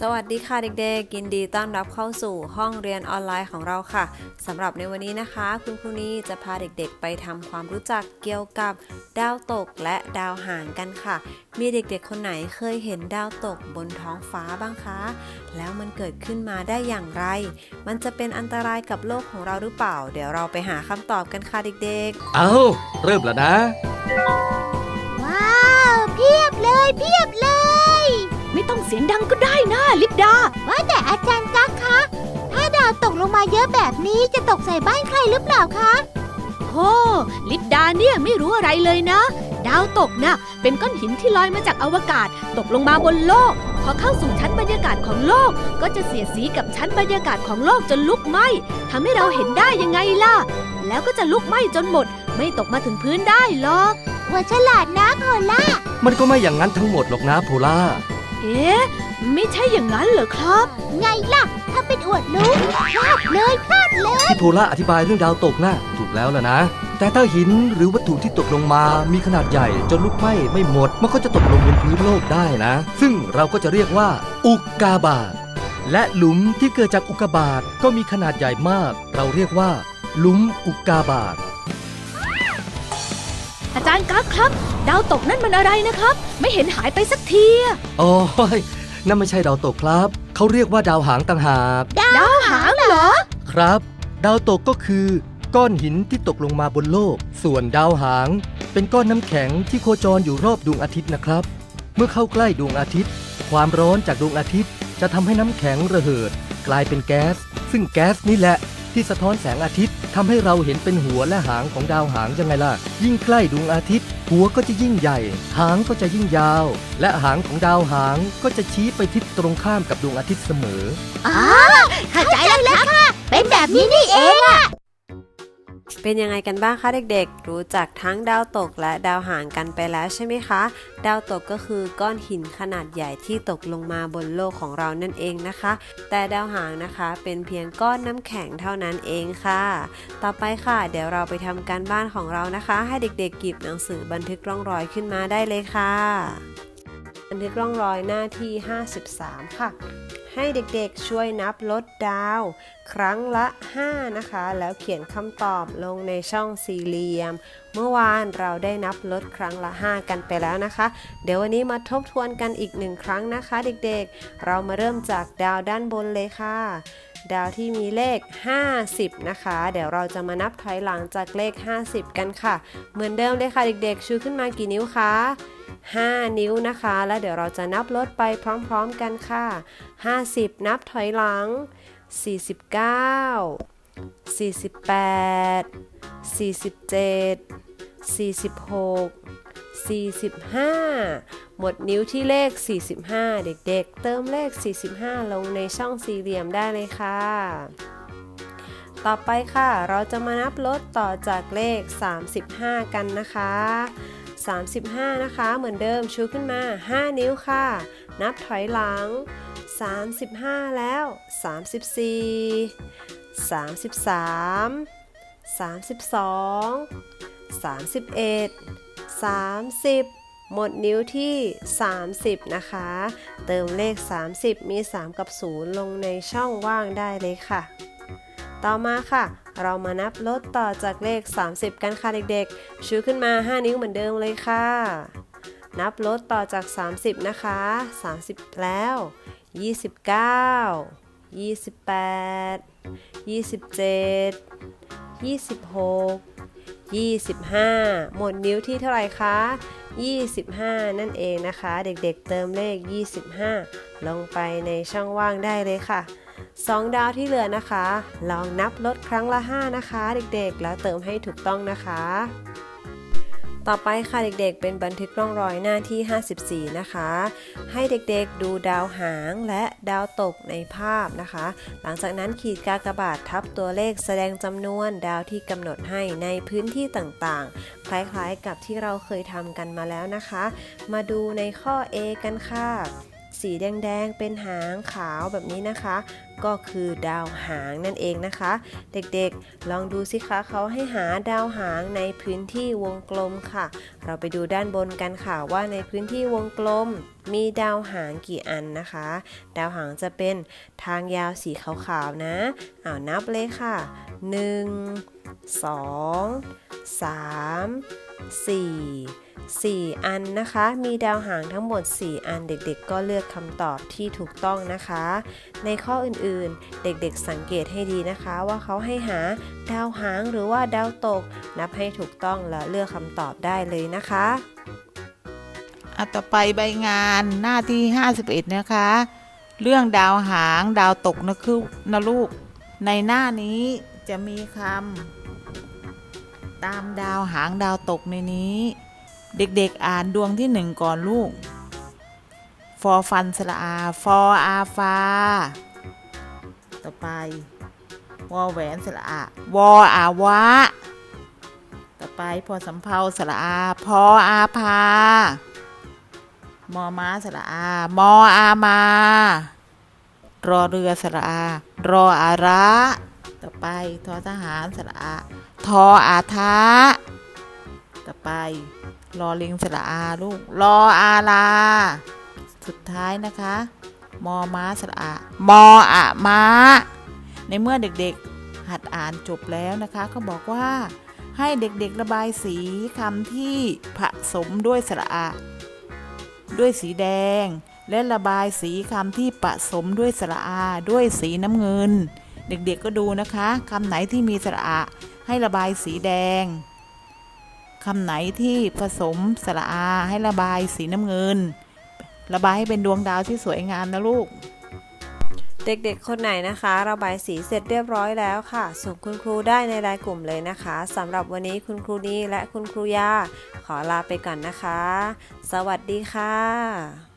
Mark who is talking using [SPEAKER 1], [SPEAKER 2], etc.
[SPEAKER 1] สวัสดีค่ะเด็กๆยินดีต้อนรับเข้าสู่ห้องเรียนออนไลน์ของเราค่ะสำหรับในวันนี้นะคะ คุณครูนีจะพาเด็กๆ ไปทำความรู้จักเกี่ยวกับดาวตกและดาวหางกันค่ะ มีเด็กๆ คนไหนเคยเห็นดาวตกบนท้องฟ้าบ้างคะ แล้วมันเกิดขึ้นมาได้อย่างไร มันจะเป็นอันตรายกับโลกของเราหรือเปล่า เดี๋ยวเราไปหาคำตอบกันค่ะเด็กๆ
[SPEAKER 2] เอาเริ่มแล้วนะ
[SPEAKER 3] ว้าวเพียบเลยเพียบเลย
[SPEAKER 4] ไม่ต้องเสียงดังก็ได้นะลิปดา
[SPEAKER 3] ว่าแต่อาจารย์กั๊กคะ ถ้าดาวตกลงมาเยอะแบบนี้จะตกใส่บ้านใครหรือเปล่าคะ
[SPEAKER 4] โอ้ลิปดาเนี่ยไม่รู้อะไรเลยนะ ดาวตกนะ่ะเป็นก้อนหินที่ลอยมาจากอวกาศ ตกลงมาบนโลก พอเข้าสู่ชั้นบรรยากาศของโลก ก็จะเสียดสีกับชั้นบรรยากาศของโลกจนลุกไหม้ทำให้เราเห็นได้ยังไงล่ะ แล้วก็จะลุกไหม้จนหมด ไม่ตกมาถึงพื้นได้หรอก
[SPEAKER 3] หัวฉลาดนะโคล่า
[SPEAKER 2] มันก็ไม่อย่างนั้นทั้งหมดหรอกนะโพล่า
[SPEAKER 4] เอ๊ะ ไม่ใช่อย่างนั้นเหรอครับ
[SPEAKER 3] ไงล่ะ ถ้าเป็นอวดรู้พลาดเลยพลาดเลย
[SPEAKER 2] ที่โพล่าอธิบายเรื่องดาวตกน่ะถูกแล้วล่ะนะ แต่ถ้าหินหรือวัตถุที่ตกลงมามีขนาดใหญ่จนลุกไหม้ไม่หมด มันก็จะตกลงบนพื้นโลกได้นะ ซึ่งเราก็จะเรียกว่า อุกกาบาตและหลุมที่เกิดจากอุกกาบาตก็มีขนาดใหญ่มาก เราเรียกว่า หลุมอุกกาบาต
[SPEAKER 4] อาจารย์กั๊กครับ ดาวตกนั่นมันอะไรนะครับ ไม่เห็นหายไปสักทีอะ
[SPEAKER 2] โอ้ยนั่นไม่ใช่ดาวตกครับ เขาเรียกว่าดาวหางต่างหาก
[SPEAKER 4] ดาวหางเหรอ
[SPEAKER 2] ครับ ดาวตกก็คือ ก้อนหินที่ตกลงมาบนโลก ส่วนดาวหาง เป็นก้อนน้ำแข็งที่โคจรอยู่รอบดวงอาทิตย์นะครับ เมื่อเข้าใกล้ดวงอาทิตย์ ความร้อนจากดวงอาทิตย์ จะทำให้น้ำแข็งระเหิด กลายเป็นแก๊ส ซึ่งแก๊สนี่แหละ ที่สะท้อนแสงอาทิตย์ทำให้เราเห็นเป็นหัวและหางของดาวหางยังไงล่ะ ยิ่งใกล้ดวงอาทิตย์ หัวก็จะยิ่งใหญ่ หางก็จะยิ่งยาว และหางของดาวหางก็จะชี้ไปทิศตรงข้ามกับดวงอาทิตย์เสมอ
[SPEAKER 3] อ๋อเข้าใจแล้วค่ะเป็นแบบนี้นี่เอง
[SPEAKER 1] เป็นยังไงกันบ้างคะเด็กๆ รู้จักทั้งดาวตกและดาวหางกันไปแล้วใช่ไหมคะ ดาวตกก็คือก้อนหินขนาดใหญ่ที่ตกลงมาบนโลกของเรานั่นเองนะคะ แต่ดาวหางนะคะเป็นเพียงก้อนน้ำแข็งเท่านั้นเองค่ะ ต่อไปค่ะ เดี๋ยวเราไปทำการบ้านของเรานะคะ ให้เด็กๆหยิบหนังสือบันทึกร่องรอยขึ้นมาได้เลยค่ะ บันทึกร่องรอยหน้าที่ 53 ค่ะ ให้เด็กๆช่วยนับลดดาว ครั้งละ 5 นะคะ แล้วเขียนคำตอบลงในช่องสี่เหลี่ยม เมื่อวานเราได้นับลดครั้งละ 5 กันไปแล้วนะคะ เดี๋ยววันนี้มาทบทวนกันอีกหนึ่งครั้งนะคะ เด็กๆ เรามาเริ่มจากดาวด้านบนเลยค่ะ ดาวที่มีเลข 50 นะคะ เดี๋ยวเราจะมานับถอยหลังจากเลข 50 กันค่ะ เหมือนเดิมเลยค่ะเด็กๆ ชูขึ้นมากี่นิ้วคะ 5 นิ้วนะคะ แล้วเดี๋ยวเราจะนับลดไปพร้อมๆกันค่ะ 50 นับถอยหลัง 49 48 47 46 45 หมดนิ้วที่เลข 45 เด็กๆ เติมเลข 45 ลงในช่องสี่เหลี่ยมได้เลยค่ะ ต่อไปค่ะ เราจะมานับลดต่อจากเลข 35 กันนะคะ 35 นะคะ เหมือนเดิมชูขึ้นมา 5 นิ้วค่ะ นับถอยหลัง 35 แล้ว 34 33 32 31 30หมดนิ้วที่ 30 นะคะ เติมเลข 30 มี 3 กับ 0 ลงในช่องว่างได้เลยค่ะ ต่อมาค่ะ เรามานับลดต่อจากเลข 30 กันค่ะเด็กๆ ชูขึ้นมา 5 นิ้วเหมือนเดิมเลยค่ะ นับลดต่อจาก 30 นะคะ 30 แล้ว 29 28 27 26 25 หมดนิ้วที่เท่าไหร่คะ 25 นั่นเองนะคะ เด็กๆเติมเลข 25 ลงไปในช่องว่างได้เลยค่ะ 2 ดาวที่เหลือนะคะ ลองนับลดครั้งละ 5 นะคะ เด็กๆ แล้วเติมให้ถูกต้องนะคะ ต่อไปค่ะเด็กๆ เป็นบันทึกร่องรอยหน้าที่ 54 นะคะ ให้เด็กๆดูดาวหางและดาวตกในภาพนะคะ หลังจากนั้นขีดกากบาททับตัวเลขแสดงจำนวนดาวที่กำหนดให้ในพื้นที่ต่างๆ คล้ายๆกับที่เราเคยทำกันมาแล้วนะคะ มาดูในข้อ A กันค่ะ สีแดงๆ เป็นหางขาวแบบนี้นะคะ ก็คือดาวหางนั่นเองนะคะ เด็กๆ ลองดูสิคะเขาให้หาดาวหางในพื้นที่วงกลมค่ะ เราไปดูด้านบนกันค่ะว่าในพื้นที่วงกลมมีดาวหางกี่อันนะคะ ดาวหางจะเป็นทางยาวสีขาวๆนะเอานับเลยค่ะ 1 2 3 4 4 อันนะคะ มีดาวหางทั้งหมด 4 อันเด็กๆ ก็เลือกคำตอบที่ถูกต้องนะคะ ในข้ออื่นๆ เด็กๆ สังเกตให้ดีนะคะว่าเขาให้หาดาวหางหรือว่าดาวตก นับให้ถูกต้องและเลือกคำตอบได้เลยนะคะ
[SPEAKER 5] อะต่อไปใบงานหน้าที่ 51 นะคะ เรื่องดาวหางดาวตกนะคือนะลูก ในหน้านี้จะมีคำตามดาวหางดาวตกในนี้ เด็กๆอ่านดวงที่หนึ่งก่อนลูก ฟอฟันสระอา ฟออาฟา ต่อไป วอแหวนสระอาวออาวะ ต่อไปพอสำเพาสระอา พออาพามอม้าสระอา มออา มา รอเรือสระอา รออาระ ต่อไปทอทหารสระอา ทออาทะ ต่อไป รอลิงสระอาลูก รออาลา สุดท้ายนะคะ มอม้าสระอามออะม้า ในเมื่อเด็กๆหัดอ่านจบแล้วนะคะก็บอกว่า ให้เด็กๆระบายสีคำที่ผสมด้วยสระอา ด้วยสีแดง และระบายสีคำที่ผสมด้วยสระอา ด้วยสีน้ำเงิน เด็กๆก็ดูนะคะคำไหนที่มีสระอาให้ระบายสีแดง คำไหนที่ผสมสระอาให้ระบายสีน้ำเงิน ระบายให้เป็นดวงดาวที่สวยงามนะลูก
[SPEAKER 1] เด็กๆ คนไหนนะคะ ระบายสีเสร็จเรียบร้อยแล้วค่ะ ส่งคุณครูได้ในรายกลุ่มเลยนะคะสำหรับวันนี้คุณครูนีและคุณครูยา ขอลาไปก่อนนะคะ สวัสดีค่ะ